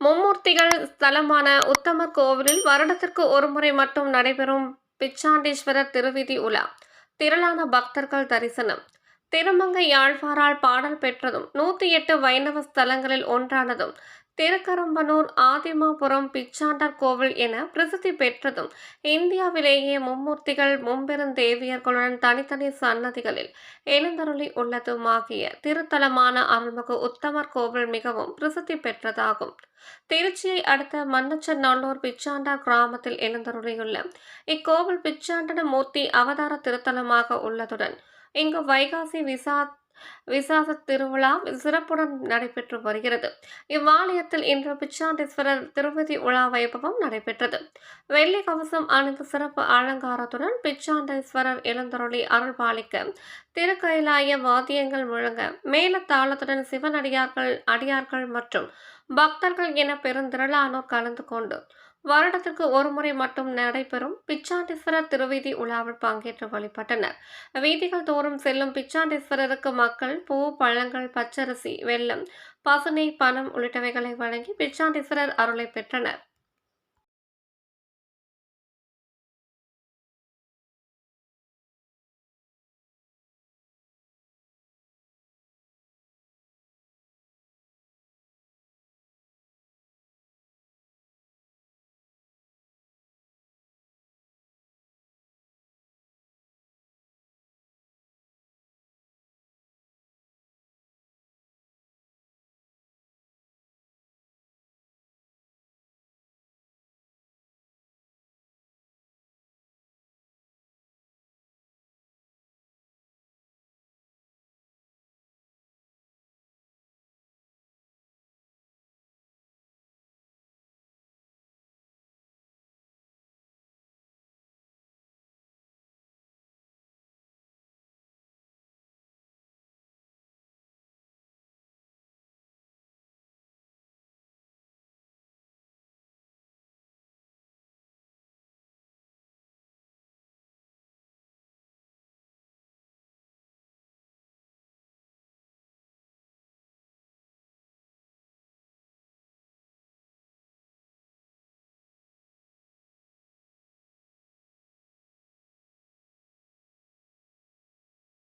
மும்மூர்த்திகள் ஸ்தலமான உத்தமர் கோவிலில் வருடத்திற்கு ஒருமுறை மட்டும் நடைபெறும் பிச்சாண்டீஸ்வரர் திருவிதி உலா. திரளான பக்தர்கள் தரிசனம். திருமங்கை யாழ்வாரால் பாடல் பெற்றதும் நூற்றி எட்டு வைணவ ஸ்தலங்களில் ஒன்றானதும் திருக்கரம்பனூர் ஆதிமாபுரம் பிச்சாண்டர் கோவில் என பிரசித்தி பெற்றதும் இந்தியாவிலேயே மும்மூர்த்திகள் மும்பெருந்தேவியர்களுடன் தனித்தனி சன்னதிகளில் எழுந்தருளி உள்ளதுமாகிய திருத்தலமான அருள்மிகு உத்தமர் கோவில் மிகவும் பிரசித்தி பெற்றதாகும். திருச்சியை அடுத்த மன்னச்சநல்லூர் பிச்சாண்டா கிராமத்தில் எழுந்தருளியுள்ள இக்கோவில் பிச்சாண்டன மூர்த்தி அவதார திருத்தலமாக உள்ளதுடன் இங்கு வைகாசி விசா விசாச திருவிழா சிறப்புடன் நடைபெற்று வருகிறது. இவ்வாலயத்தில் இன்று பிச்சாண்டேஸ்வரர் திருப்பதி உலா வைபவம் நடைபெற்றது. வெள்ளி கவசம் அணிந்து சிறப்பு அலங்காரத்துடன் பிச்சாண்டேஸ்வரர் எழுந்தருளி அருள்பாலிக்க திருக்கைலாய வாத்தியங்கள் முழங்க மேலத்தாளத்துடன் சிவனடியார்கள் அடியார்கள் மற்றும் பக்தர்கள் என பெருந்திரளானோர் கலந்து கொண்டு வருடத்திற்கு ஒருமுறை மட்டும் நடைபெறும் பிச்சாண்டீஸ்வரர் திருவீதி உலாவில் பங்கேற்று வழிபட்டனர். வீதிகள் தோறும் செல்லும் பிச்சாண்டீஸ்வரருக்கு மக்கள் பூ பழங்கள் பச்சரிசி வெல்லம் பசுனை பணம் உள்ளிட்டவைகளை வழங்கி பிச்சாண்டீஸ்வரர் அருளை பெற்றனர்.